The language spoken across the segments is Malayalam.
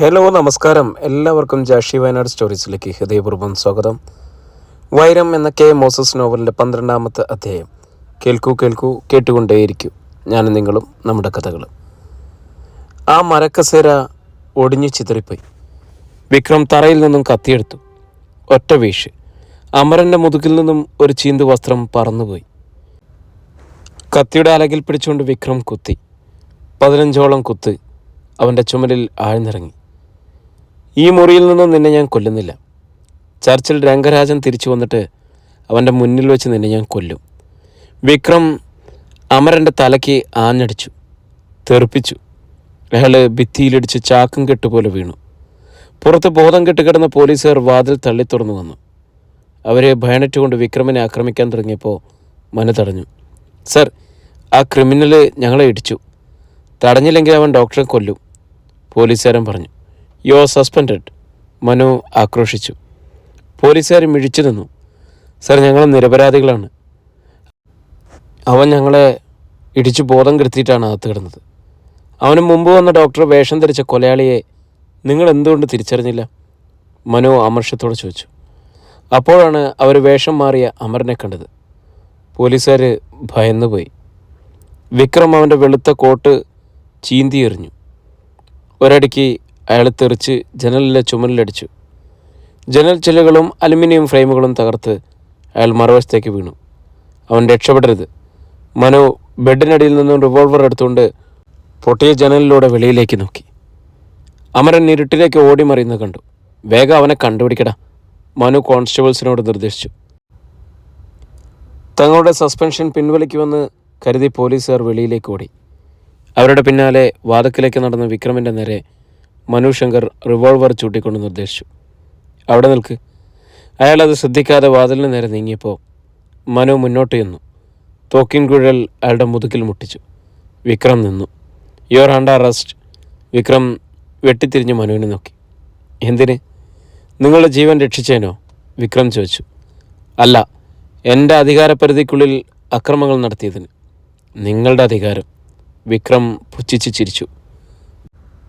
ഹലോ നമസ്കാരം. എല്ലാവർക്കും ജാഷി വയനാട് സ്റ്റോറീസിലേക്ക് ഹൃദയപൂർവം സ്വാഗതം. വൈരം എന്ന കെ മോസസ് നോവലിന്റെ പന്ത്രണ്ടാമത്തെ അധ്യായം. കേൾക്കൂ കേൾക്കൂ കേട്ടുകൊണ്ടേയിരിക്കൂ. ഞാനും നിങ്ങളും നമ്മുടെ കഥകൾ. ആ മരക്കസേര ഒടിഞ്ഞു ചിതറിപ്പോയി. വിക്രം തറയിൽ നിന്നും കത്തിയെടുത്തു. ഒറ്റ വീഷ് അമരന്റെ മുതുകിൽ നിന്നും ഒരു ചീന്തു വസ്ത്രം പറന്നുപോയി. കത്തിയുടെ അലകിൽ പിടിച്ചുകൊണ്ട് വിക്രം കുത്തി. പതിനഞ്ചോളം കുത്ത് അവന്റെ ചുമലിൽ ആഴ്ന്നിറങ്ങി. ഈ മുറിയിൽ നിന്നും നിന്നെ ഞാൻ കൊല്ലുന്നില്ല. ചർച്ചിൽ രംഗരാജൻ തിരിച്ചു വന്നിട്ട് അവന്റെ മുന്നിൽ വെച്ച് നിന്നെ ഞാൻ കൊല്ലും. വിക്രം അമരന്റെ തലയ്ക്ക് ആഞ്ഞടിച്ചു തെറിപ്പിച്ചു അയാൾ ഭിത്തിയിലിടിച്ച് ചാക്കും കെട്ടുപോലെ വീണു. പുറത്ത് ബോധം കെട്ടുകിടന്ന പോലീസുകാർ വാതിൽ തള്ളി തുറന്നു വന്നു. അവരെ ഭയണിട്ട് കൊണ്ട് വിക്രമിനെ ആക്രമിക്കാൻ തുടങ്ങിയപ്പോൾ മനു തടഞ്ഞു. സർ ആ ക്രിമിനൽ ഞങ്ങളെ ഇടിച്ചു. തടഞ്ഞില്ലെങ്കിൽ അവൻ ഡോക്ടറെ കൊല്ലും പോലീസുകാരൻ പറഞ്ഞു. You are suspended? മനു ആക്രോശിച്ചു. പോലീസുകാർ മിഴിച്ചു നിന്നു. സർ ഞങ്ങൾ നിരപരാധികളാണ്. അവൻ ഞങ്ങളെ ഇടിച്ചു ബോധം കെടുത്തിയിട്ടാണ് അകത്ത് കിടന്നത്. അവന് മുമ്പ് വന്ന ഡോക്ടർ വേഷം ധരിച്ച കൊലയാളിയെ നിങ്ങൾ എന്തുകൊണ്ട് തിരിച്ചറിഞ്ഞില്ല? മനു അമർഷത്തോടെ ചോദിച്ചു. അപ്പോഴാണ് അവർ വേഷം മാറിയ അമരനെ കണ്ടത്. പോലീസുകാർ ഭയന്നുപോയി വിക്രം അവന്റെ വെളുത്ത കോട്ട് ചീന്തി എറിഞ്ഞു. ഒരടിക്ക് അയാൾ തെറിച്ച് ജനലിലെ ചുമലിലടിച്ചു. ജനൽ ചില്ലുകളും അലുമിനിയം ഫ്രെയിമുകളും തകർത്ത് അയാൾ മറുവശത്തേക്ക് വീണു. അവൻ രക്ഷപ്പെടരുത്. മനു ബെഡിനടിയിൽ നിന്നും റിവോൾവർ എടുത്തുകൊണ്ട് പൊട്ടിയ ജനലിലൂടെ വെളിയിലേക്ക് നോക്കി. അമരൻ ഇരുട്ടിലേക്ക് ഓടി മറിയുന്നത് കണ്ടു. വേഗം അവനെ കണ്ടുപിടിക്കടാ മനു കോൺസ്റ്റബിൾസിനോട് നിർദ്ദേശിച്ചു. തങ്ങളുടെ സസ്പെൻഷൻ പിൻവലിക്കുമെന്ന് കരുതി പോലീസുകാർ വെളിയിലേക്ക് ഓടി. അവരുടെ പിന്നാലെ വാദക്കിലേക്ക് നടന്ന വിക്രമിന്റെ നേരെ മനു ശങ്കർ റിവോൾവർ ചൂട്ടിക്കൊണ്ട് നിർദ്ദേശിച്ചു. അവിടെ നിൽക്ക്. അയാൾ അത് ശ്രദ്ധിക്കാതെ വാതിലിന് നേരെ നീങ്ങിയപ്പോൾ മനു മുന്നോട്ട് ചെന്നു. തോക്കിൻ കുഴൽ അയാളുടെ മുതുകിൽ മുട്ടിച്ചു. വിക്രം നിന്നു. യുവർ അണ്ടർ അറസ്റ്റ് വിക്രം വെട്ടിത്തിരിഞ്ഞ് മനുവിനെ നോക്കി. എന്തിന്? നിങ്ങളുടെ ജീവൻ രക്ഷിച്ചേനോ? വിക്രം ചോദിച്ചു. അല്ല എന്റെ അധികാരപരിധിക്കുള്ളിൽ അക്രമങ്ങൾ നടത്തിയതിന്. നിങ്ങളുടെ അധികാരം. വിക്രം പുച്ഛിച്ച് ചിരിച്ചു.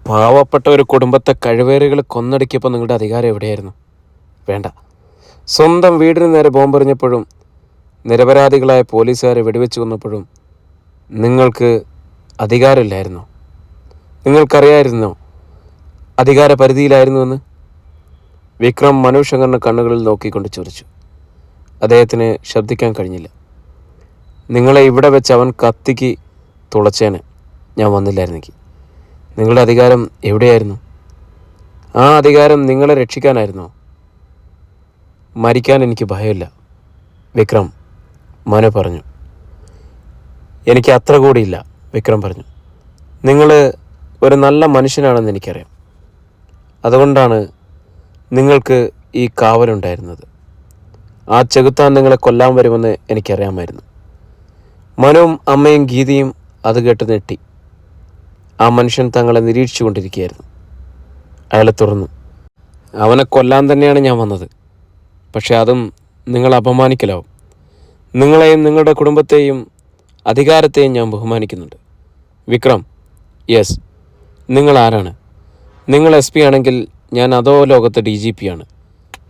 പാവപ്പെട്ട ഒരു കുടുംബത്തെ കഴിവേറുകൾ കൊന്നടിക്കിയപ്പോൾ നിങ്ങളുടെ അധികാരം എവിടെയായിരുന്നു? വേണ്ട. സ്വന്തം വീടിന് നേരെ ബോംബെറിഞ്ഞപ്പോഴും നിരപരാധികളായ പോലീസുകാരെ വെടിവെച്ച് കൊന്നപ്പോഴും നിങ്ങൾക്ക് അധികാരമില്ലായിരുന്നു. നിങ്ങൾക്കറിയായിരുന്നോ അധികാര പരിധിയിലായിരുന്നുവെന്ന് വിക്രം മനു ശങ്കറിന്റെ കണ്ണുകളിൽ നോക്കിക്കൊണ്ട് ചോദിച്ചു അദ്ദേഹത്തിന് ശബ്ദിക്കാൻ കഴിഞ്ഞില്ല. നിങ്ങളെ ഇവിടെ വെച്ച് അവൻ കത്തിക്ക് തുളച്ചേനെ. ഞാൻ വന്നില്ലായിരുന്നെങ്കിൽ. നിങ്ങളുടെ അധികാരം എവിടെയായിരുന്നു? ആ അധികാരം നിങ്ങളെ രക്ഷിക്കാനായിരുന്നോ? മരിക്കാൻ എനിക്ക് ഭയമില്ല. വിക്രം മനു പറഞ്ഞു. എനിക്ക് അത്ര കൂടിയില്ല വിക്രം പറഞ്ഞു. നിങ്ങൾ ഒരു നല്ല മനുഷ്യനാണെന്ന് എനിക്കറിയാം. അതുകൊണ്ടാണ് നിങ്ങൾക്ക് ഈ കാവലുണ്ടായിരുന്നത്. ആ ചെകുത്താൻ നിങ്ങളെ കൊല്ലാൻ വരുമെന്ന് എനിക്കറിയാമായിരുന്നു. മനുവും അമ്മയും ഗീതയും അത് കേട്ട് ഞെട്ടി. ആ മനുഷ്യൻ തങ്ങളെ നിരീക്ഷിച്ചു കൊണ്ടിരിക്കുകയായിരുന്നു അയാളെ തുറന്നു. അവനെ കൊല്ലാൻ തന്നെയാണ് ഞാൻ വന്നത്. പക്ഷെ അതും നിങ്ങൾ അപമാനിക്കലാവും. നിങ്ങളെയും നിങ്ങളുടെ കുടുംബത്തെയും അധികാരത്തെയും ഞാൻ ബഹുമാനിക്കുന്നുണ്ട്. വിക്രം യെസ് നിങ്ങൾ ആരാണ്? നിങ്ങൾ എസ് പി ആണെങ്കിൽ ഞാൻ അതോ ലോകത്തെ ഡി ജി പി ആണ്.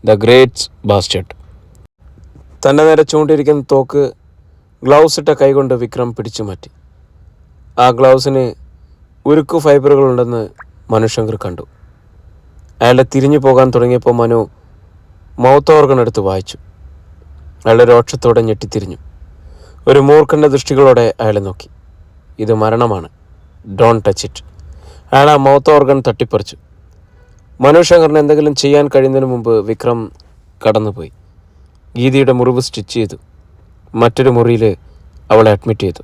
ദ ഗ്രേറ്റ്സ് ബാസ്റ്റഡ് തന്റെ നേരെ ചൂണ്ടിരിക്കുന്ന തോക്ക് ഗ്ലൗസ് ഇട്ട കൈകൊണ്ട് വിക്രം പിടിച്ചു മാറ്റി ആ ഗ്ലൗസിന് ഉരുക്കു ഫൈബറുകളുണ്ടെന്ന് മനുശങ്കർ കണ്ടു. അയാളെ തിരിഞ്ഞു പോകാൻ തുടങ്ങിയപ്പോൾ മനു മൗത്ത് ഓർഗൺ എടുത്ത് വായിച്ചു. അയാളുടെ രോക്ഷത്തോടെ ഞെട്ടിത്തിരിഞ്ഞു. ഒരു മൂർഖന്റെ ദൃഷ്ടികളോടെ അയാളെ നോക്കി. ഇത് മരണമാണ്. ഡോൺ ടച്ച് ഇറ്റ് അയാൾ ആ മൗത്ത് ഓർഗൺ തട്ടിപ്പറിച്ചു. മനുശങ്കറിന് എന്തെങ്കിലും ചെയ്യാൻ കഴിയുന്നതിന് മുമ്പ് വിക്രം കടന്നുപോയി. ഗീതയുടെ മുറിവ് സ്റ്റിച്ച് ചെയ്തു. മറ്റൊരു മുറിയിൽ അവളെ അഡ്മിറ്റ് ചെയ്തു.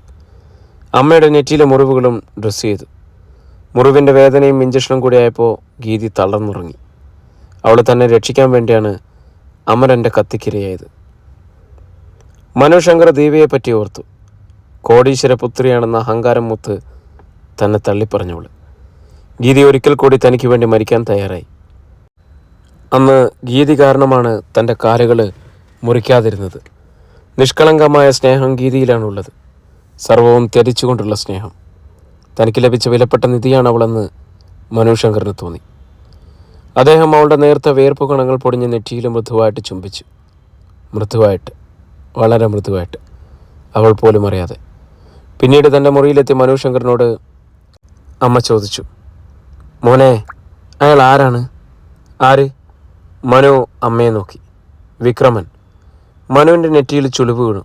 അമ്മയുടെ നെറ്റിയിലെ മുറിവുകളും ഡ്രസ്സ് ചെയ്തു. മുറിവിന്റെ വേദനയും ഇഞ്ചക്ഷനും കൂടിയായപ്പോൾ ഗീതി തളർന്നുറങ്ങി. അവൾ തന്നെ രക്ഷിക്കാൻ വേണ്ടിയാണ് അമരന്റെ കത്തിക്കിരയായത്. മനുശങ്കർ ദീപയെ പറ്റി ഓർത്തു. കോടീശ്വര പുത്രിയാണെന്ന അഹങ്കാരം മുത്ത് തന്നെ തള്ളിപ്പറഞ്ഞവൾ ഗീതി ഒരിക്കൽ കൂടി തനിക്ക് വേണ്ടി മരിക്കാൻ തയ്യാറായി. അന്ന് ഗീതി കാരണമാണ് തന്റെ കാലുകൾ മുറിക്കാതിരുന്നത്. നിഷ്കളങ്കമായ സ്നേഹം ഗീതിയിലാണുള്ളത്. സർവവും ത്യജിച്ചുകൊണ്ടുള്ള സ്നേഹം. തനിക്ക് ലഭിച്ച വിലപ്പെട്ട നിധിയാണ് അവളെന്ന് മനുശങ്കറിന് തോന്നി. അദ്ദേഹം അവളുടെ നേർത്ത വേർപ്പ് കണങ്ങൾ പൊടിഞ്ഞ് നെറ്റിയിൽ മൃദുവായിട്ട് ചുംബിച്ചു. മൃദുവായിട്ട് വളരെ മൃദുവായിട്ട് അവൾ പോലും അറിയാതെ. പിന്നീട് തന്റെ മുറിയിലെത്തി മനുഷ്യങ്കറിനോട് അമ്മ ചോദിച്ചു മോനെ അയാൾ ആരാണ്? ആര്? മനു അമ്മയെ നോക്കി വിക്രമൻ. മനുവിന്റെ നെറ്റിയിൽ ചുളിവ് വീണു.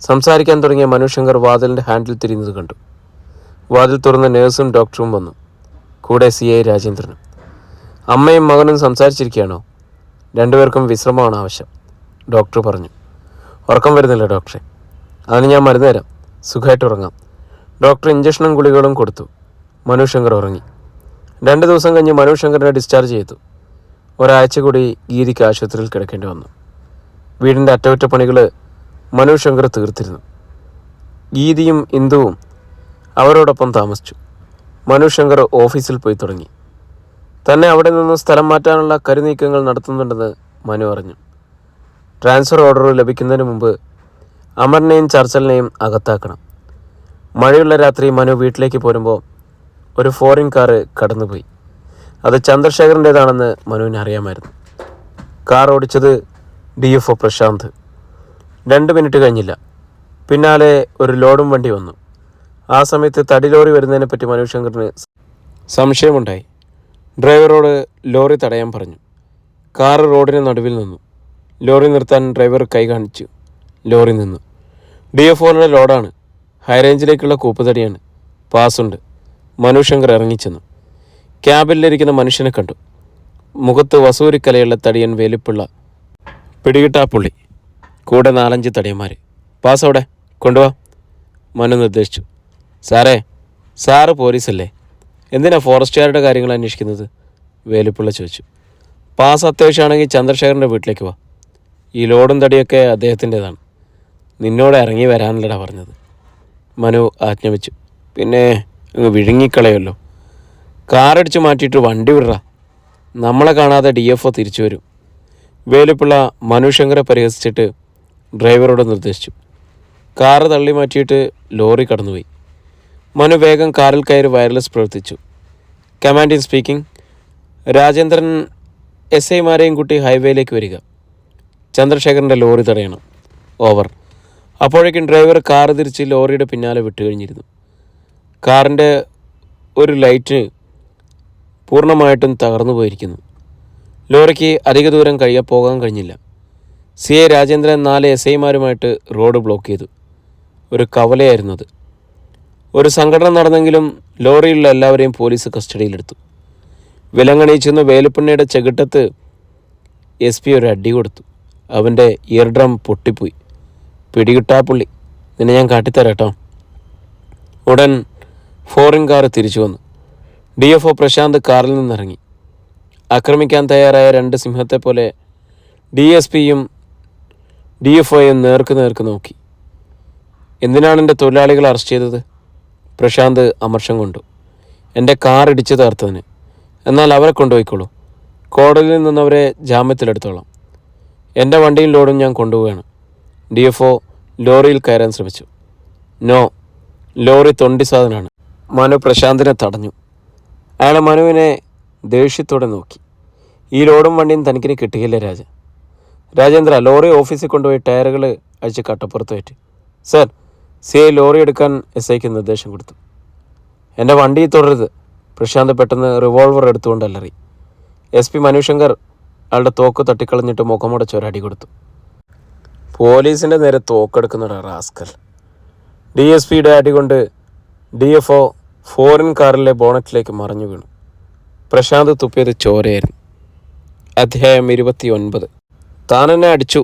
സംസാരിക്കാൻ തുടങ്ങിയ മനുശങ്കർ വാതിലിന്റെ ഹാൻഡിൽ തിരിഞ്ഞത് കണ്ടു. വാതിൽ തുറന്ന നേഴ്സും ഡോക്ടറും വന്നു. കൂടെ സി ഐ രാജേന്ദ്രനും. അമ്മയും മകനും സംസാരിച്ചിരിക്കുകയാണോ? രണ്ടുപേർക്കും വിശ്രമമാണ് ആവശ്യം ഡോക്ടർ പറഞ്ഞു. ഉറക്കം വരുന്നില്ല ഡോക്ടറെ. അതിന് ഞാൻ മരുന്ന് തരാം. സുഖമായിട്ട് ഉറങ്ങാം. ഡോക്ടർ ഇഞ്ചക്ഷനും ഗുളികകളും കൊടുത്തു. മനുശങ്കർ ഉറങ്ങി. രണ്ട് ദിവസം കഴിഞ്ഞ് മനുശങ്കറിനെ ഡിസ്ചാർജ് ചെയ്തു. ഒരാഴ്ച കൂടി ഗീതിക്ക് ആശുപത്രിയിൽ കിടക്കേണ്ടി വന്നു. വീടിന്റെ അറ്റകുറ്റപ്പണികൾ മനുശങ്കർ തീർത്തിരുന്നു. ഗീതിയും ഇന്ദുവും അവരോടൊപ്പം താമസിച്ചു. മനു മനുശങ്കർ ഓഫീസിൽ പോയി തുടങ്ങി. തന്നെ അവിടെ നിന്ന് സ്ഥലം മാറ്റാനുള്ള കരുനീക്കങ്ങൾ നടത്തുന്നുണ്ടെന്ന് മനു അറിഞ്ഞു. ട്രാൻസ്ഫർ ഓർഡർ ലഭിക്കുന്നതിന് മുമ്പ് അമറിനെയും ചർച്ചലിനെയും അകത്താക്കണം. മഴയുള്ള രാത്രി മനു വീട്ടിലേക്ക് പോരുമ്പോൾ ഒരു ഫോറിൻ കാറ് കടന്നുപോയി. അത് ചന്ദ്രശേഖരന്റേതാണെന്ന് മനുവിന് അറിയാമായിരുന്നു. കാർ ഓടിച്ചത് ഡി എഫ് ഒ പ്രശാന്ത്. രണ്ട് മിനിറ്റ് കഴിഞ്ഞില്ല. പിന്നാലെ ഒരു ലോഡും വണ്ടി വന്നു. ആ സമയത്ത് തടി ലോറി വരുന്നതിനെ പറ്റി മനുഷ്യങ്കറിന് സംശയമുണ്ടായി. ഡ്രൈവറോട് ലോറി തടയാൻ പറഞ്ഞു. കാർ റോഡിന് നടുവിൽ നിന്നു. ലോറി നിർത്താൻ ഡ്രൈവർ കൈ കാണിച്ചു. ലോറി നിന്നു. ഡി എഫ് ഒയുടെ ലോഡാണ്. ഹൈറേഞ്ചിലേക്കുള്ള കൂപ്പുതടിയാണ്. പാസുണ്ട്. മനുഷ്യങ്കർ ഇറങ്ങിച്ചെന്നു. ക്യാബിനിലിരിക്കുന്ന മനുഷ്യനെ കണ്ടു. മുഖത്ത് വസൂരിക്കലയുള്ള തടിയൻ വേലിപ്പുള്ള പിടികിട്ടാപ്പുള്ളി കൂടെ നാലഞ്ച് തടിയന്മാർ പാസ് അവിടെ. കൊണ്ടുപോവാ മനു നിർദ്ദേശിച്ചു. സാറേ സാറ് പോലീസല്ലേ? എന്തിനാ ഫോറസ്റ്റുകാരുടെ കാര്യങ്ങൾ അന്വേഷിക്കുന്നത്? വേലുപ്പിള്ള ചോദിച്ചു. പാസ് അത്യാവശ്യമാണെങ്കിൽ ചന്ദ്രശേഖരന്റെ വീട്ടിലേക്ക് വാ. ഈ ലോഡും തടിയൊക്കെ അദ്ദേഹത്തിന്റെതാണ്. നിന്നോട് ഇറങ്ങി വരാനല്ലടാ പറഞ്ഞത്. മനു ആജ്ഞാപിച്ചു. പിന്നെ അങ്ങ് വിഴുങ്ങിക്കളയല്ലോ കാറടിച്ച് മാറ്റിയിട്ട് വണ്ടി വിടറ. നമ്മളെ കാണാതെ ഡി എഫ് ഒ തിരിച്ചു വരും. വേലുപ്പിള്ള മനുശങ്കരെ പരിഹസിച്ചിട്ട് ഡ്രൈവറോട് നിർദ്ദേശിച്ചു. കാറ് തള്ളി മാറ്റിയിട്ട് ലോറി കടന്നുപോയി. മനു വേഗം കാറിൽ കയറി വയർലെസ് പ്രവർത്തിച്ചു. കമാൻഡിൻ സ്പീക്കിംഗ് രാജേന്ദ്രൻ എസ് ഐമാരെയും കൂട്ടി ഹൈവേയിലേക്ക് വരിക. ചന്ദ്രശേഖരന്റെ ലോറി തടയണം. ഓവർ അപ്പോഴേക്കും ഡ്രൈവർ കാർ തിരിച്ച് ലോറിയുടെ പിന്നാലെ വിട്ടുകഴിഞ്ഞിരുന്നു. കാറിന്റെ ഒരു ലൈറ്റ് പൂർണമായിട്ടും തകർന്നു പോയിരിക്കുന്നു. ലോറിക്ക് അധിക ദൂരം കഴിയാ പോകാൻ കഴിഞ്ഞില്ല. സി എ രാജേന്ദ്രൻ നാല് എസ് ഐമാരുമായിട്ട് റോഡ് ബ്ലോക്ക് ചെയ്തു. ഒരു കവലയായിരുന്നു അത്. ഒരു സംഘടന നടന്നെങ്കിലും ലോറിയിലുള്ള എല്ലാവരെയും പോലീസ് കസ്റ്റഡിയിലെടുത്തു. വിലങ്ങണീച്ചെന്ന് വേലുപ്പണ്ണിയുടെ ചെകിട്ടത്ത് എസ് പി ഒരു അടി കൊടുത്തു. അവന്റെ ഇയർ ഡ്രം പൊട്ടിപ്പോയി. പിടികിട്ടാ പുള്ളി. നിന്നെ ഞാൻ കാട്ടിത്തരാം കേട്ടോ ഉടൻ ഫോറിൻ കാർ തിരിച്ചു വന്നു. ഡി എഫ് ഒ പ്രശാന്ത് കാറിൽ നിന്നിറങ്ങി. ആക്രമിക്കാൻ തയ്യാറായ രണ്ട് സിംഹത്തെ പോലെ ഡി എസ് പിയും ഡി എഫ് ഒയും നേർക്ക് നേർക്ക് നോക്കി. എന്തിനാണ് എന്റെ തൊഴിലാളികളെ അറസ്റ്റ് ചെയ്തത്? പ്രശാന്ത് അമർഷം കൊണ്ടു. എന്റെ കാർ ഇടിച്ചു തകർത്തതിന്. എന്നാൽ അവരെ കൊണ്ടുപോയിക്കോളൂ. കോടതിയിൽ നിന്നവരെ ജാമ്യത്തിലെടുത്തോളാം. എന്റെ വണ്ടിയും ലോഡും ഞാൻ കൊണ്ടുപോവുകയാണ്. ഡി എഫ് ഒ ലോറിയിൽ കയറാൻ ശ്രമിച്ചു. നോ ലോറി തൊണ്ടി സാധനമാണ്. മനു പ്രശാന്തിനെ തടഞ്ഞു. അയാൾ മനുവിനെ ദേഷ്യത്തോടെ നോക്കി. ഈ ലോഡും വണ്ടിയും തനിക്കിന് കിട്ടുകയില്ല രാജ രാജേന്ദ്ര ലോറി ഓഫീസിൽ കൊണ്ടുപോയി ടയറുകൾ അഴിച്ച് കട്ടപ്പുറത്ത് പറ്റി സർ സി ഐ ലോറി എടുക്കാൻ എസ് ഐക്ക് നിർദ്ദേശം കൊടുത്തു. എന്റെ വണ്ടി തുടരുത്. പ്രശാന്ത് പെട്ടെന്ന് റിവോൾവർ എടുത്തുകൊണ്ട് അലറി. എസ് പി മനുശങ്കർ അയാളുടെ തോക്ക് തട്ടിക്കളഞ്ഞിട്ട് മുഖമുടച്ച് ഒരടി കൊടുത്തു. പോലീസിന്റെ നേരെ തോക്കെടുക്കുന്ന റാസ്കൽ. ഡി എസ് പിയുടെ അടി കൊണ്ട് ഡി എഫ് ഒ ഫോറിൻ കാറിലെ ബോണറ്റിലേക്ക് മറിഞ്ഞു വീണു. പ്രശാന്ത് തുപ്പിയത് ചോരയായിരുന്നു. അധ്യായം ഇരുപത്തി ഒൻപത് താൻ അടിച്ചു.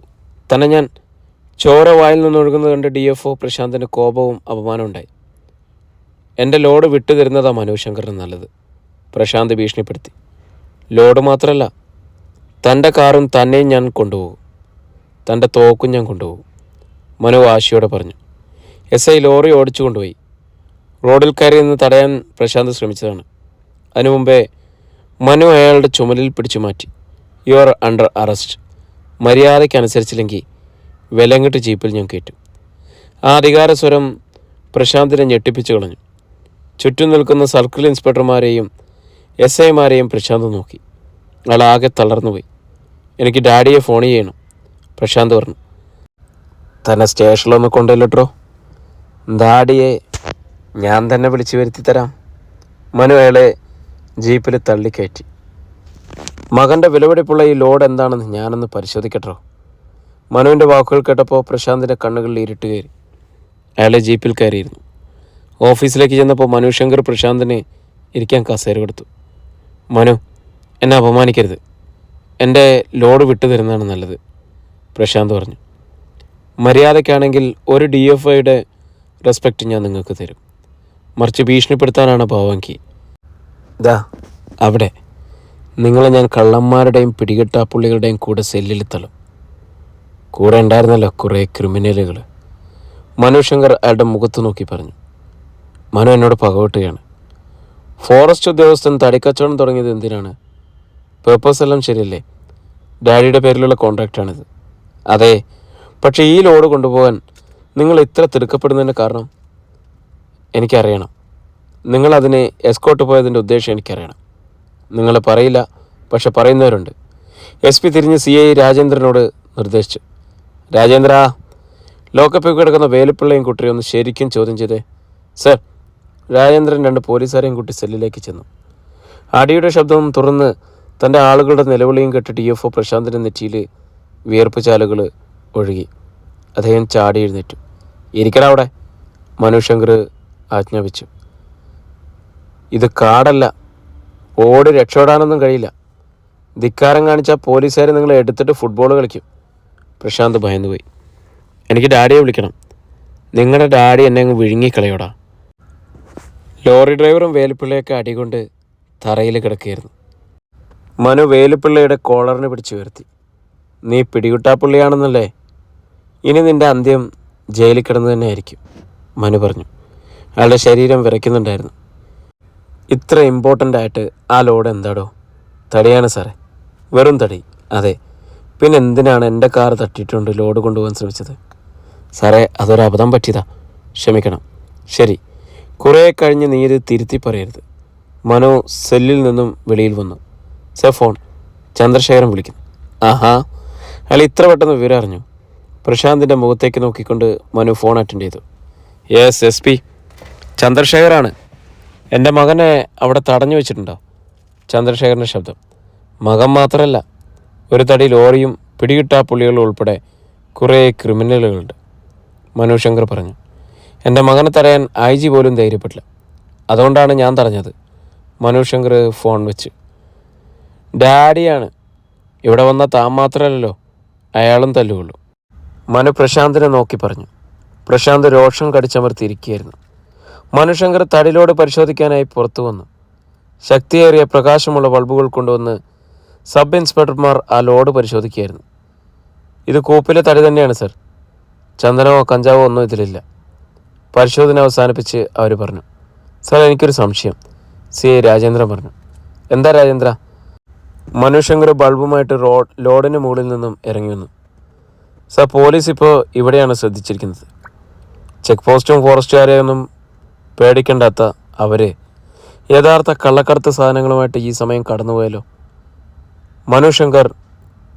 തന്നെ ഞാൻ ചോര വായിൽ നിന്നൊഴുകുന്നത് കണ്ട് ഡി എഫ് ഒ പ്രശാന്തിന് കോപവും അപമാനവും ഉണ്ടായി. എന്റെ ലോഡ് വിട്ടു തരുന്നതാ മനോശങ്കറിന് നല്ലത്. പ്രശാന്ത് ഭീഷണിപ്പെടുത്തി. ലോഡ് മാത്രമല്ല തന്റെ കാറും തന്നെയും ഞാൻ കൊണ്ടുപോകും. തന്റെ തോക്കും ഞാൻ കൊണ്ടുപോകും. മനു വാശിയോടെ പറഞ്ഞു. എസ് ഐ ലോറി ഓടിച്ചു കൊണ്ടുപോയി. റോഡിൽ കയറി നിന്ന് തടയാൻ പ്രശാന്ത് ശ്രമിച്ചതാണ്. അതിനു മുമ്പേ മനു അയാളുടെ ചുമലിൽ പിടിച്ചു മാറ്റി. You are under arrest. മര്യാദയ്ക്ക് അനുസരിച്ചില്ലെങ്കിൽ വിലങ്ങിട്ട് ജീപ്പിൽ ഞാൻ കയറ്റും. ആ അധികാര സ്വരം പ്രശാന്തിനെ ഞെട്ടിപ്പിച്ചു കളഞ്ഞു. ചുറ്റും നിൽക്കുന്ന സർക്കിൾ ഇൻസ്പെക്ടർമാരെയും എസ് ഐമാരെയും പ്രശാന്ത് നോക്കി. അയാൾ ആകെ തളർന്നുപോയി എനിക്ക് ഡാഡിയെ ഫോൺ ചെയ്യണം പ്രശാന്ത് പറഞ്ഞു. തന്നെ സ്റ്റേഷനിലൊന്ന് കൊണ്ടുവല്ലോ ഡാഡിയെ ഞാൻ തന്നെ വിളിച്ചു വരുത്തി തരാം. മനു അയാളെ ജീപ്പിൽ തള്ളിക്കയറ്റി മകന്റെ വിലപിടിപ്പുള്ള ഈ ലോഡ് എന്താണെന്ന് ഞാനൊന്ന് പരിശോധിക്കട്ടോ മനുവിന്റെ വാക്കുകൾ കേട്ടപ്പോൾ പ്രശാന്തിന്റെ കണ്ണുകളിൽ ഇരുട്ട് കയറി. അയാളെ ജീപ്പിൽ കയറിയിരുന്നു. ഓഫീസിലേക്ക് ചെന്നപ്പോൾ മനു ശങ്കർ പ്രശാന്തിനെ ഇരിക്കാൻ കസേര കൊടുത്തു. മനു എന്നെ അപമാനിക്കരുത്. എന്റെ ലോഡ് വിട്ടു തരുന്നതാണ് നല്ലത് പ്രശാന്ത് പറഞ്ഞു. മര്യാദയ്ക്കാണെങ്കിൽ ഒരു ഡി എഫ് ഐയുടെ റെസ്പെക്റ്റ് ഞാൻ നിങ്ങൾക്ക് തരും. മറിച്ച് ഭീഷണിപ്പെടുത്താനാണ് ഭാവങ്കി ദാ അവിടെ. നിങ്ങളെ ഞാൻ കള്ളന്മാരുടെയും പിടികെട്ടാപ്പുള്ളികളുടെയും കൂടെ സെല്ലിൽ തള്ളും. കൂടെ ഉണ്ടായിരുന്നല്ലോ കുറേ ക്രിമിനലുകൾ. മനുശങ്കർ അയാളുടെ മുഖത്ത് നോക്കി പറഞ്ഞു. മനു എന്നോട് പകവട്ടുകയാണ് ഫോറസ്റ്റ് ഉദ്യോഗസ്ഥൻ തടിക്കച്ചവടം തുടങ്ങിയത് എന്തിനാണ്? പേർപ്പസ് എല്ലാം ശരിയല്ലേ? ഡാഡിയുടെ പേരിലുള്ള കോൺട്രാക്റ്റാണിത് അതെ പക്ഷേ ഈ ലോഡ് കൊണ്ടുപോകാൻ നിങ്ങൾ ഇത്ര തിടുക്കപ്പെടുന്നതിന്റെ കാരണം എനിക്കറിയണം. നിങ്ങളതിനെ എസ്കോട്ട് പോയതിന്റെ ഉദ്ദേശം എനിക്കറിയണം. നിങ്ങൾ പറയില്ല പക്ഷെ പറയുന്നവരുണ്ട്. എസ് പി തിരിഞ്ഞ് സി ഐ രാജേന്ദ്രനോട് നിർദ്ദേശിച്ചു. രാജേന്ദ്ര ലോക്കപ്പിൽ കിടക്കുന്ന വേലുപ്പിള്ളയും കുട്ടിയും ഒന്ന് ശരിക്കും ചോദ്യം ചെയ്തേ. സർ രാജേന്ദ്രൻ രണ്ട് പോലീസുകാരെയും കുട്ടി സെല്ലിലേക്ക് ചെന്നു. അടിയുടെ ശബ്ദവും തുറന്ന് തന്റെ ആളുകളുടെ നിലവിളിയും കേട്ട് ഡി എഫ് ഒ പ്രശാന്തിന്റെ നെറ്റിയിൽ വിയർപ്പ് ചാലുകൾ ഒഴുകി. അദ്ദേഹം ചാടി എഴുന്നേറ്റു. ഇരിക്കട അവിടെ മനുശങ്കർ ആജ്ഞാപിച്ചു. ഇത് കാടല്ല ഓടി രക്ഷപ്പെടാനൊന്നും കഴിയില്ല. ധിക്കാരം കാണിച്ചാൽ പോലീസുകാർ നിങ്ങളെ എടുത്തിട്ട് ഫുട്ബോൾ കളിക്കും. പ്രശാന്ത് ഭയന്നുപോയി. എനിക്ക് ഡാഡിയെ വിളിക്കണം. നിങ്ങളുടെ ഡാഡി എന്നെ അങ്ങ് വിഴുങ്ങിക്കളയോടാ. ലോറി ഡ്രൈവറും വേലുപ്പിള്ളയൊക്കെ അടികൊണ്ട് തറയിൽ കിടക്കുകയായിരുന്നു. മനു വേലുപ്പിള്ളയുടെ കോളറിന് പിടിച്ചു ഉയർത്തി. നീ പിടികുട്ടാപ്പുള്ളിയാണെന്നല്ലേ ഇനി നിന്റെ അന്ത്യം ജയിലിൽ കിടന്നു തന്നെ ആയിരിക്കും മനു പറഞ്ഞു. അയാളുടെ ശരീരം വിറയ്ക്കുന്നുണ്ടായിരുന്നു. ഇത്ര ഇമ്പോർട്ടന്റ് ആയിട്ട് ആ ലോഡ് എന്താടോ? തടിയാണ് സാറേ. വെറും തടി. അതെ പിന്നെ എന്തിനാണ് എന്റെ കാർ തട്ടിയിട്ടുണ്ട് ലോഡ് കൊണ്ടുപോകാൻ ശ്രമിച്ചത്? സാറേ അതൊരു അബദ്ധം പറ്റിയതാ. ക്ഷമിക്കണം. ശരി. കുറേ കഴിഞ്ഞ് നീ ഇത് തിരുത്തി പറയരുത്. മനു സെല്ലിൽ നിന്നും വെളിയിൽ വന്നു. സെ ഫോൺ. ചന്ദ്രശേഖരൻ വിളിക്കുന്നു. ആഹാ. അയാൾ ഇത്ര പെട്ടെന്ന് വിവരം അറിഞ്ഞു. പ്രശാന്തിന്റെ മുഖത്തേക്ക് നോക്കിക്കൊണ്ട് മനു ഫോൺ അറ്റൻഡ് ചെയ്തു. Yes S P. ചന്ദ്രശേഖറാണ് എന്റെ മകനെ അവിടെ തടഞ്ഞു വെച്ചിട്ടുണ്ടോ? ചന്ദ്രശേഖരന്റെ ശബ്ദം. മകൻ മാത്രമല്ല ഒരു തടി ലോറിയും പിടികിട്ടാ പുള്ളികളും ഉൾപ്പെടെ കുറേ ക്രിമിനലുകളുണ്ട്. മനു ശങ്കർ പറഞ്ഞു. എന്റെ മകനെ തടയാൻ ഐ ജി പോലും ധൈര്യപ്പെട്ടില്ല. അതുകൊണ്ടാണ് ഞാൻ തടഞ്ഞത്. മനു ശങ്കർ ഫോൺ വെച്ച്. ഡാഡിയാണ്. ഇവിടെ വന്ന താൻ മാത്രമല്ലല്ലോ. അയാളും തല്ലുകൊള്ളു. മനു പ്രശാന്തിനെ നോക്കി പറഞ്ഞു. പ്രശാന്ത് രോഷം കടിച്ചമർത്തിയിരിക്കുകയായിരുന്നു. മനുശങ്കർ തടിലോട് പരിശോധിക്കാനായി പുറത്തു വന്നു. ശക്തിയേറിയ പ്രകാശമുള്ള ബൾബുകൾ കൊണ്ടുവന്ന് സബ് ഇൻസ്പെക്ടർമാർ ആ ലോഡ് പരിശോധിക്കുകയായിരുന്നു. ഇത് കൂപ്പിലെ തടി തന്നെയാണ് സർ. ചന്ദനമോ കഞ്ചാവോ ഒന്നും ഇതിലില്ല. പരിശോധന അവസാനിപ്പിച്ച് അവർ പറഞ്ഞു സാർ എനിക്കൊരു സംശയം. സി. ഐ. രാജേന്ദ്രൻ പറഞ്ഞു എന്താ രാജേന്ദ്ര? മനുശങ്കർ ബൾബുമായിട്ട് റോഡ് ലോഡിന് മുകളിൽ നിന്നും ഇറങ്ങി വന്നു. സാർ പോലീസ് ഇപ്പോൾ ഇവിടെയാണ് ശ്രദ്ധിച്ചിരിക്കുന്നത്. ചെക്ക് പോസ്റ്റും ഫോറസ്റ്റുകാരെയൊന്നും പേടിക്കേണ്ടാത്ത അവരെ. യഥാർത്ഥ കള്ളക്കടത്ത് സാധനങ്ങളുമായിട്ട് ഈ സമയം മനുശങ്കർ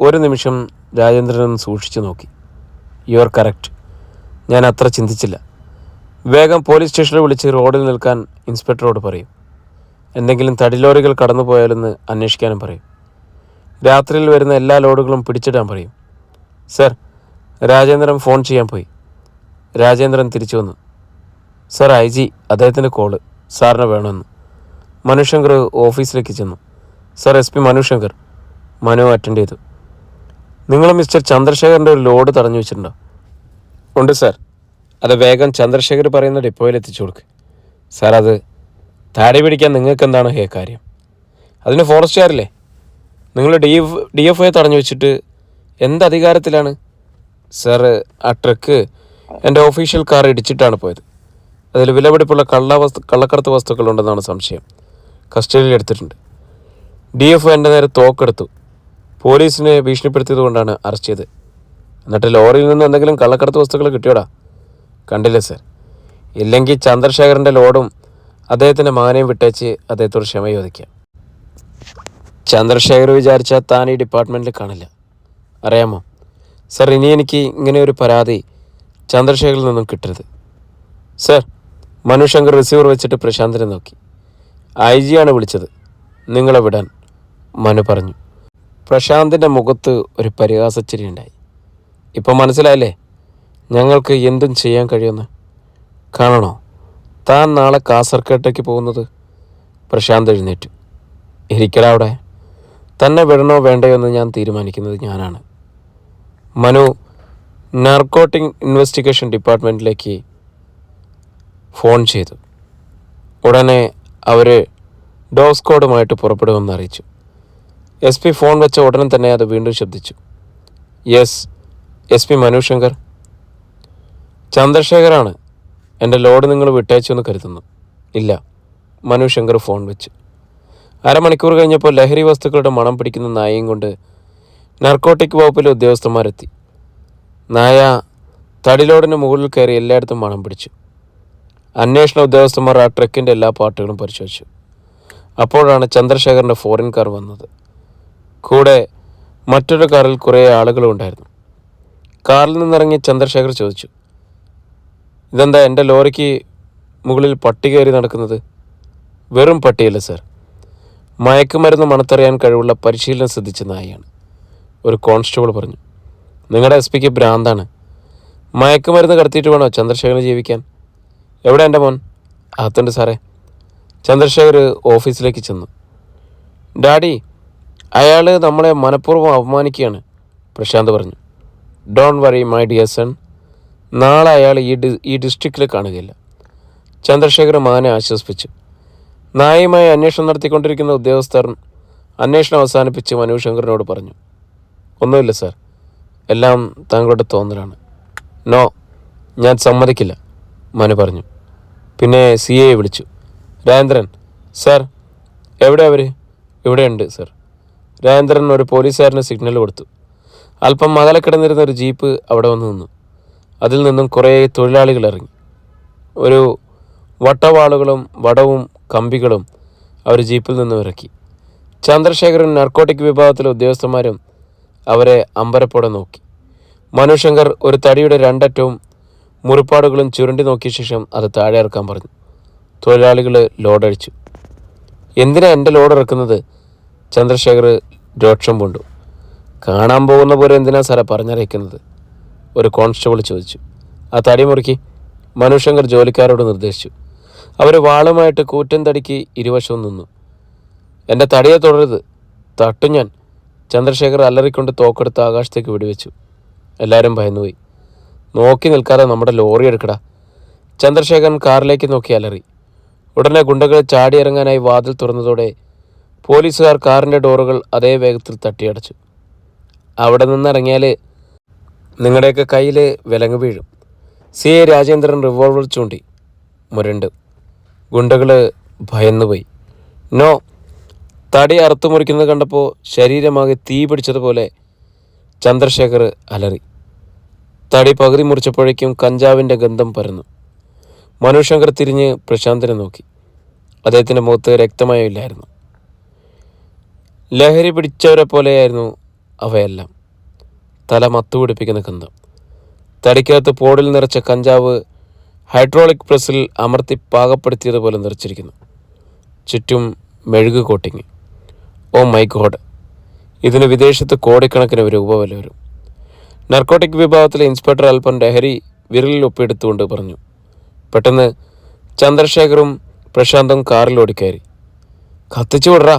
ഒരു നിമിഷം രാജേന്ദ്രനെ സൂക്ഷിച്ചു നോക്കി. യു ആർ കറക്റ്റ് ഞാൻ അത്ര ചിന്തിച്ചില്ല. വേഗം പോലീസ് സ്റ്റേഷനിൽ വിളിച്ച് റോഡിൽ നിൽക്കാൻ ഇൻസ്പെക്ടറോട് പറയും. എന്തെങ്കിലും തടിലോറികൾ കടന്നുപോയാലെന്ന് അന്വേഷിക്കാനും പറയും. രാത്രിയിൽ വരുന്ന എല്ലാ ലോഡുകളും പിടിച്ചിടാൻ പറയും. സർ രാജേന്ദ്രൻ ഫോൺ ചെയ്യാൻ പോയി. രാജേന്ദ്രൻ തിരിച്ചു വന്നു. സർ ഐ ജി അദ്ദേഹത്തിന്റെ കോൾ. സാറിന് വേണമെന്ന്. മനുശങ്കർ ഓഫീസിലേക്ക് ചെന്നു. Sir S P Manushankar. Manu attend ചെയ്തു. നിങ്ങൾ മിസ്റ്റർ ചന്ദ്രശേഖറിന്റെ ഒരു ലോഡ് തടഞ്ഞു വെച്ചിട്ടുണ്ടോ? ഉണ്ട് സാർ അത് വേഗം ചന്ദ്രശേഖർ പറയുന്ന ഡിപ്പോയിൽ എത്തിച്ചു കൊടുക്ക്. സാർ അത് താടി പിടിക്കാൻ നിങ്ങൾക്ക് എന്താണ് ഹേ കാര്യം? അതിന് ഫോറസ്റ്റുകാരില്ലേ നിങ്ങൾ D F D F I തടഞ്ഞു വെച്ചിട്ട് എന്ത് അധികാരത്തിലാണ്? സാർ ആ ട്രക്ക് എന്റെ ഒഫീഷ്യൽ കാർ ഇടിച്ചിട്ടാണ് പോയത്. അതിൽ വിലപിടിപ്പുള്ള കള്ള വസ്തു കള്ളക്കടത്ത് വസ്തുക്കളുണ്ടെന്നാണ് സംശയം. കസ്റ്റഡിയിൽ എടുത്തിട്ടുണ്ട്. ഡി എഫ് എന്റെ നേരെ തോക്കെടുത്തു. പോലീസിനെ ഭീഷണിപ്പെടുത്തിയത് കൊണ്ടാണ് അറസ്റ്റ് ചെയ്തത്. എന്നിട്ട് ലോറിയിൽ നിന്ന് എന്തെങ്കിലും കള്ളക്കടത്ത് വസ്തുക്കൾ കിട്ടിയോടാ? കണ്ടില്ല സർ. ഇല്ലെങ്കിൽ ചന്ദ്രശേഖരന്റെ ലോഡും അദ്ദേഹത്തിന്റെ മകനെയും വിട്ടേച്ച് അദ്ദേഹത്തോട് ക്ഷമ ചോദിക്കാം. ചന്ദ്രശേഖർ വിചാരിച്ചാൽ താൻ ഈ ഡിപ്പാർട്ട്മെന്റിൽ കാണില്ല. അറിയാമോ? സർ ഇനി എനിക്ക് ഇങ്ങനെ ഒരു പരാതി ചന്ദ്രശേഖറിൽ നിന്നും കിട്ടരുത്. സർ മനുഷങ്കർ റിസീവർ വെച്ചിട്ട് പ്രശാന്തിനെ നോക്കി. ഐ ജിയാണ് വിളിച്ചത്. നിങ്ങളെ വിടാൻ മനു പറഞ്ഞു. പ്രശാന്തിന്റെ മുഖത്ത് ഒരു പരിഹാസച്ചിരി ഉണ്ടായി. ഇപ്പോൾ മനസ്സിലായില്ലേ? ഞങ്ങൾക്ക് എന്തും ചെയ്യാൻ കഴിയുമെന്ന്. കാണണോ? താൻ നാളെ കാസർകോട്ടേക്ക് പോകുന്നത്? പ്രശാന്ത് എഴുന്നേറ്റു. ഇരിക്കടാ അവിടെ. തന്നെ വിടണോ വേണ്ടയോ എന്ന് ഞാൻ തീരുമാനിക്കുന്നത് ഞാനാണ്. മനു നാർക്കോട്ടിക് ഇൻവെസ്റ്റിഗേഷൻ ഡിപ്പാർട്ട്മെന്റിലേക്ക് ഫോൺ ചെയ്തു. ഉടനെ അവർ ഡോസ് കോഡുമായിട്ട് പുറപ്പെടുമെന്ന് അറിയിച്ചു. എസ് പി ഫോൺ വെച്ച ഉടനെ തന്നെ അത് വീണ്ടും ശബ്ദിച്ചു. Yes S P Manu Shankar ചന്ദ്രശേഖറാണ് എന്റെ ലോഡ് നിങ്ങൾ വിട്ടയച്ചു എന്ന് കരുതുന്നു. ഇല്ല മനു ശങ്കർ ഫോൺ വെച്ചു. അരമണിക്കൂർ കഴിഞ്ഞപ്പോൾ ലഹരി വസ്തുക്കളുടെ മണം പിടിക്കുന്ന നായയും കൊണ്ട് നർക്കോട്ടിക് വകുപ്പിലെ ഉദ്യോഗസ്ഥന്മാരെത്തി. നായ തടിലോടിന് മുകളിൽ കയറി എല്ലായിടത്തും മണം പിടിച്ചു. അന്വേഷണ ഉദ്യോഗസ്ഥന്മാർ ആ ട്രക്കിന്റെ എല്ലാ പാർട്ടുകളും പരിശോധിച്ചു. അപ്പോഴാണ് ചന്ദ്രശേഖറിന്റെ ഫോറിൻ കാർ വന്നത്. കൂടെ മറ്റൊരു കാറിൽ കുറേ ആളുകളും ഉണ്ടായിരുന്നു. കാറിൽ നിന്നിറങ്ങി ചന്ദ്രശേഖർ ചോദിച്ചു ഇതെന്താ എന്റെ ലോറിക്ക് മുകളിൽ പട്ടി കയറി നടക്കുന്നത്? വെറും പട്ടിയല്ല സർ. മയക്കുമരുന്ന് മണത്തറിയാൻ കഴിവുള്ള പരിശീലനം സിദ്ധിച്ച നായയാണ് ഒരു കോൺസ്റ്റബിൾ പറഞ്ഞു. നിങ്ങളുടെ എസ് പിക്ക് ഭ്രാന്താണ്. മയക്കുമരുന്ന് കടത്തിയിട്ട് വേണോ ചന്ദ്രശേഖരന് ജീവിക്കാൻ? എവിടെ എന്റെ മോൻ? അകത്തുണ്ട് സാറേ. ചന്ദ്രശേഖർ ഓഫീസിലേക്ക് ചെന്നു. ഡാഡി അയാൾ നമ്മളെ മനഃപൂർവം അപമാനിക്കുകയാണ് പ്രശാന്ത് പറഞ്ഞു. Don't worry my dear son നാളെ അയാൾ ഈ ഡി ഈ ഡിസ്ട്രിക്റ്റിൽ കാണുകയില്ല. ചന്ദ്രശേഖർ മാനെ ആശ്വസിപ്പിച്ചു. നായയുമായി അന്വേഷണം നടത്തിക്കൊണ്ടിരിക്കുന്ന ഉദ്യോഗസ്ഥർ അന്വേഷണം അവസാനിപ്പിച്ച് മനു ശങ്കറിനോട് പറഞ്ഞു. ഒന്നുമില്ല സാർ എല്ലാം താങ്കളുടെ തോന്നലാണ്. നോ ഞാൻ സമ്മതിക്കില്ല മനു പറഞ്ഞു. പിന്നെ സി എ വിളിച്ചു. രാജേന്ദ്രൻ സാർ എവിടെ അവർ ഇവിടെയുണ്ട് സാർ രാജേന്ദ്രൻ ഒരു പോലീസുകാരന് സിഗ്നൽ കൊടുത്തു. അല്പം അകലെ കിടന്നിരുന്ന ഒരു ജീപ്പ് അവിടെ വന്ന് നിന്നു. അതിൽ നിന്നും കുറേ തൊഴിലാളികൾ ഇറങ്ങി. ഒരു വട്ടവാളുകളും വടവും കമ്പികളും അവർ ജീപ്പിൽ നിന്നും ഇറക്കി. ചന്ദ്രശേഖരൻ നർക്കോട്ടിക് വിഭാഗത്തിലെ ഉദ്യോഗസ്ഥന്മാരും അവരെ അമ്പരപ്പോടെ നോക്കി. മനുശങ്കർ ഒരു തടിയുടെ രണ്ടറ്റവും മുറിപ്പാടുകളും ചുരുണ്ടി നോക്കിയ ശേഷം അത് താഴെ ഇറക്കാൻ പറഞ്ഞു. തൊഴിലാളികൾ ലോഡടിച്ചു. എന്തിനാ എന്റെ ലോഡ് ഇറക്കുന്നത്? ചന്ദ്രശേഖർ രോക്ഷം പൂണ്ടു കാണാൻ പോകുന്ന പോലെ എന്തിനാ സാറേ പറഞ്ഞറിയിക്കുന്നത്? ഒരു കോൺസ്റ്റബിൾ ചോദിച്ചു. ആ തടി മുറുക്കി മനുശങ്കർ ജോലിക്കാരോട് നിർദ്ദേശിച്ചു. അവർ വാളുമായിട്ട് കൂറ്റൻ തടിക്ക് ഇരുവശവും നിന്നു. എന്റെ തടിയെ തുടരുത്. തട്ടു ഞാൻ. ചന്ദ്രശേഖർ അലറിക്കൊണ്ട് തോക്കെടുത്ത് ആകാശത്തേക്ക് വെടിവെച്ചു. എല്ലാവരും ഭയന്നുപോയി. നോക്കി നിൽക്കാതെ നമ്മുടെ ലോറി എടുക്കടാ. ചന്ദ്രശേഖരൻ കാറിലേക്ക് നോക്കി അലറി. ഉടനെ ഗുണ്ടകൾ ചാടിയിറങ്ങാനായി വാതിൽ തുറന്നതോടെ പോലീസുകാർ കാറിന്റെ ഡോറുകൾ അതേ വേഗത്തിൽ തട്ടിയടച്ചു. അവിടെ നിന്നിറങ്ങിയാൽ നിങ്ങളുടെയൊക്കെ കയ്യിൽ വിലങ്ങ് വീഴും. സി എ രാജേന്ദ്രൻ റിവോൾവർ ചൂണ്ടി. മുരണ്ട്. ഗുണ്ടകൾ ഭയന്നുപോയി നോ തടി അറുത്തു മുറിക്കുന്നത് കണ്ടപ്പോൾ ശരീരമാകെ തീ പിടിച്ചതുപോലെ ചന്ദ്രശേഖർ അലറി. തടി പകുതി മുറിച്ചപ്പോഴേക്കും കഞ്ചാവിന്റെ ഗന്ധം പരന്നു. മനുശങ്കർ തിരിഞ്ഞ് പ്രശാന്തനെ നോക്കി. അദ്ദേഹത്തിന്റെ മുഖത്ത് രക്തമയമില്ലായിരുന്നു ലഹരി പിടിച്ചവരെ പോലെയായിരുന്നു അവയെല്ലാം. തല മത്തുപിടിപ്പിക്കുന്ന ഗന്ധം തടിക്കകത്ത് പോടിൽ നിറച്ച കഞ്ചാവ് ഹൈഡ്രോളിക് പ്രസ്സിൽ അമർത്തി പാകപ്പെടുത്തിയതുപോലെ നിറച്ചിരിക്കുന്നു. ചുറ്റും മെഴുക് കോട്ടിങ്. Oh my God. ഇതിന് വിദേശത്ത് കോടിക്കണക്കിന് രൂപ വില വരും. നർക്കോട്ടിക് വിഭാഗത്തിലെ ഇൻസ്പെക്ടർ അല്പം ലഹരി വിരലിൽ ഒപ്പിയെടുത്തുകൊണ്ട് പറഞ്ഞു പെട്ടെന്ന് ചന്ദ്രശേഖറും പ്രശാന്തും കാറിൽ ഓടിക്കയറി. കത്തിച്ചു വിടറാ.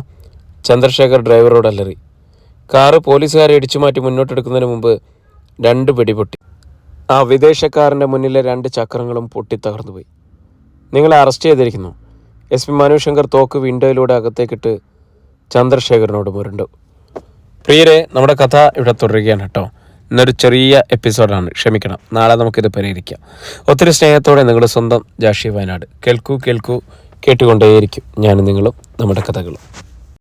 ചന്ദ്രശേഖർ ഡ്രൈവറോട് അലറി. കാറ് പോലീസുകാരെ ഇടിച്ചു മാറ്റി മുന്നോട്ടെടുക്കുന്നതിന് മുമ്പ് രണ്ട് പിടിപൊട്ടി. ആ വിദേശക്കാരന്റെ മുന്നിലെ രണ്ട് ചക്രങ്ങളും പൊട്ടി തകർന്നുപോയി നിങ്ങളെ അറസ്റ്റ് ചെയ്തിരിക്കുന്നു. എസ് പി മനുശങ്കർ തോക്ക് വിൻഡോയിലൂടെ അകത്തേക്കിട്ട് ചന്ദ്രശേഖരനോട് മുരണ്ടു. പ്രിയരെ നമ്മുടെ കഥ ഇവിടെ തുടരുകയാണ് കേട്ടോ. ഇന്നൊരു ചെറിയ എപ്പിസോഡാണ്. ക്ഷമിക്കണം. നാളെ നമുക്കിത് പരിഹരിക്കാം. ഒത്തിരി സ്നേഹത്തോടെ നിങ്ങളുടെ സ്വന്തം ജാഷി വയനാട്. കേൾക്കൂ കേൾക്കൂ കേട്ടുകൊണ്ടേയിരിക്കും ഞാനും നിങ്ങളും നമ്മുടെ കഥകളും.